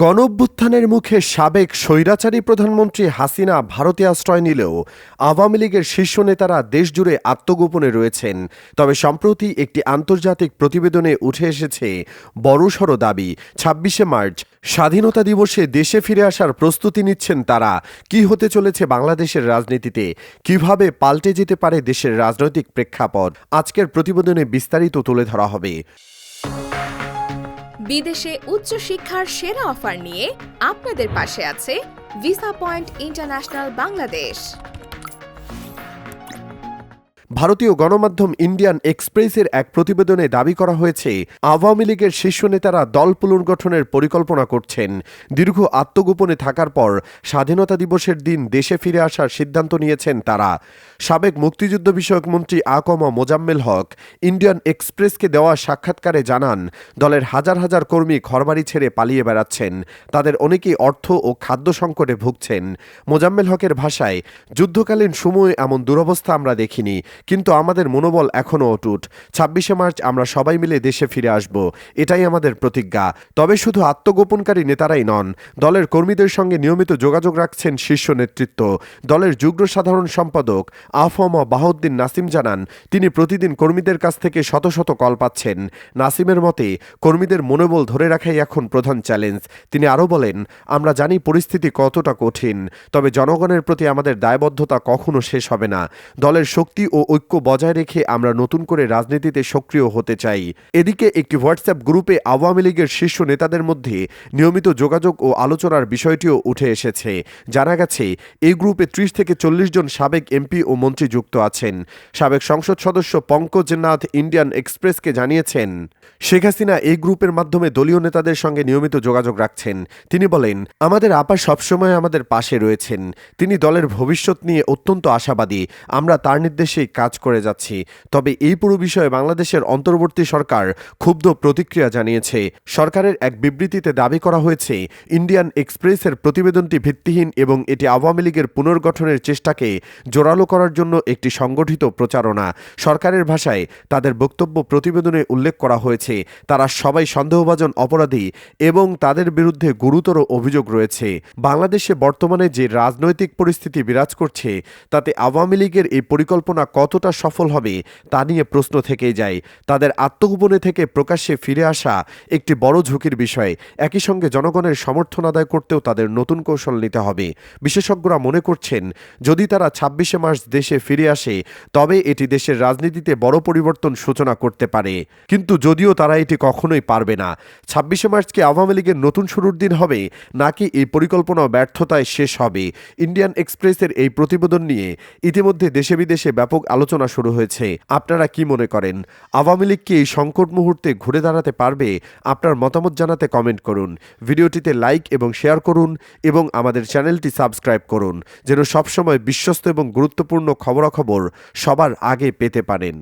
গণ অভ্যুত্থানের মুখে সাবেক স্বৈরাচারী প্রধানমন্ত্রী হাসিনা ভারতে আশ্রয় নিলেও আওয়ামী লীগের শীর্ষ নেতারা দেশজুড়ে আত্মগোপনে রয়েছেন। তবে সম্প্রতি একটি আন্তর্জাতিক প্রতিবেদনে উঠে এসেছে বড়সড় দাবি, ছাব্বিশে মার্চ স্বাধীনতা দিবসে দেশে ফিরে আসার প্রস্তুতি নিচ্ছেন তারা। কি হতে চলেছে বাংলাদেশের রাজনীতিতে? কীভাবে পাল্টে যেতে পারে দেশের রাজনৈতিক প্রেক্ষাপট? আজকের প্রতিবেদনে বিস্তারিত তুলে ধরা হবে। বিদেশে উচ্চশিক্ষার সেরা অফার নিয়ে আপনাদের পাশে আছে ভিসা পয়েন্ট ইন্টারন্যাশনাল বাংলাদেশ ভারতীয় গণমাধ্যম ইন্ডিয়ান এক্সপ্রেসের এক প্রতিবেদনে দাবি করা হয়েছে, আওয়ামী লীগের শীর্ষ নেতারা দল পুনর্গঠনের পরিকল্পনা করছেন। দীর্ঘ আত্মগোপনে থাকার পর স্বাধীনতা দিবসের দিন দেশে ফিরে আসার সিদ্ধান্ত নিয়েছেন তারা। সাবেক মুক্তিযুদ্ধ বিষয়ক মন্ত্রী আকমা মোজাম্মেল হক ইন্ডিয়ান এক্সপ্রেসকে দেওয়া সাক্ষাৎকারে জানান, দলের হাজার হাজার কর্মী ঘরবাড়ি ছেড়ে পালিয়ে বেড়াচ্ছেন। তাদের অনেকেই অর্থ ও খাদ্য সংকটে ভুগছেন। মোজাম্মেল হকের ভাষায়, যুদ্ধকালীন সময়ে এমন দুরবস্থা আমরা দেখিনি। কিন্তু আমাদের মনোবল এখনও অটুট। ছাব্বিশে মার্চ আমরা সবাই মিলে দেশে ফিরে আসব। এটাই আমাদের প্রতিজ্ঞা। তবে শুধু আত্মগোপনকারী নেতারাই নন, দলের কর্মীদের সঙ্গে নিয়মিত যোগাযোগ রাখছেন শীর্ষ নেতৃত্ব। দলের যুগ্ম সাধারণ সম্পাদক আফম বাহাউদ্দিন নাসিম জানান, তিনি প্রতিদিন কর্মীদের কাছ থেকে শত শত কল পাচ্ছেন। নাসিমের মতে, কর্মীদের মনোবল ধরে রাখাই এখন প্রধান চ্যালেঞ্জ। তিনি আরও বলেন, আমরা জানি পরিস্থিতি কতটা কঠিন, তবে জনগণের প্রতি আমাদের দায়বদ্ধতা কখনো শেষ হবে না। দলের শক্তি ও ঐক্য বজায় রেখে আমরা নতুন করে রাজনীতিতে সক্রিয় হতে চাই। এদিকে একটি হোয়াটসঅ্যাপ গ্রুপে আওয়ামী লীগের শীর্ষ নেতাদের মধ্যে নিয়মিত যোগাযোগ ও আলোচনার বিষয়টিও উঠে এসেছে। জানা গেছে, এই গ্রুপে ত্রিশ থেকে চল্লিশ জন সাবেক এমপি ও মন্ত্রী যুক্ত আছেন। সাবেক সংসদ সদস্য পঙ্কজনাথ ইন্ডিয়ান এক্সপ্রেসকে জানিয়েছেন, শেখ হাসিনা এই গ্রুপের মাধ্যমে দলীয় নেতাদের সঙ্গে নিয়মিত যোগাযোগ রাখছেন। তিনি বলেন, আমাদের আপা সবসময় আমাদের পাশে রয়েছেন। তিনি দলের ভবিষ্যৎ নিয়ে অত্যন্ত আশাবাদী। আমরা তার নির্দেশেই কাজ করে যাচ্ছি। তবে এই পুরো বিষয়ে বাংলাদেশের অন্তর্বর্তী সরকার ক্ষুব্ধ প্রতিক্রিয়া জানিয়েছে। সরকারের এক বিবৃতিতে দাবি করা হয়েছে, ইন্ডিয়ান এক্সপ্রেসের প্রতিবেদনটি ভিত্তিহীন এবং এটি আওয়ামী লীগের পুনর্গঠনের চেষ্টাকে জোরালো করার জন্য একটি সংগঠিত প্রচারণা। সরকারের ভাষায় তাদের বক্তব্য প্রতিবেদনে উল্লেখ করা হয়েছে, তারা সবাই সন্দেহভাজন অপরাধী এবং তাদের বিরুদ্ধে গুরুতর অভিযোগ রয়েছে। বাংলাদেশে বর্তমানে যে রাজনৈতিক পরিস্থিতি বিরাজ করছে, তাতে আওয়ামী লীগের এই পরিকল্পনা কতটা সফল হবে তা নিয়ে প্রশ্ন থেকেই যায়। তাদের আত্মগোপনে থেকে প্রকাশ্যে ফিরে আসা একটি বড় ঝুঁকির বিষয়। একই সঙ্গে জনগণের সমর্থন আদায় করতেও তাদের নতুন কৌশল নিতে হবে। বিশেষজ্ঞরা মনে করছেন, যদি তারা ছাব্বিশে মার্চ দেশে ফিরে আসে, তবে এটি দেশের রাজনীতিতে বড় পরিবর্তন সূচনা করতে পারে। কিন্তু যদিও তারা এটি কখনোই পারবে না। ছাব্বিশে মার্চকে আওয়ামী লীগের নতুন শুরুর দিন হবে, নাকি এই পরিকল্পনা ব্যর্থতায় শেষ হবে? ইন্ডিয়ান এক্সপ্রেসের এই প্রতিবেদন নিয়ে ইতিমধ্যে দেশে বিদেশে ব্যাপক আলোচনা শুরু হয়েছে। আপনারা কি মনে করেন? আওয়ামী লীগ কি এই সংকট মুহূর্তে ঘুরে দাঁড়াতে পারবে? আপনার মতামত জানাতে কমেন্ট করুন। ভিডিওটিতে লাইক এবং শেয়ার করুন এবং আমাদের চ্যানেলটি সাবস্ক্রাইব করুন, যেন সবসময় বিশ্বস্ত এবং গুরুত্বপূর্ণ খবরাখবর সবার আগে পেতে পারেন।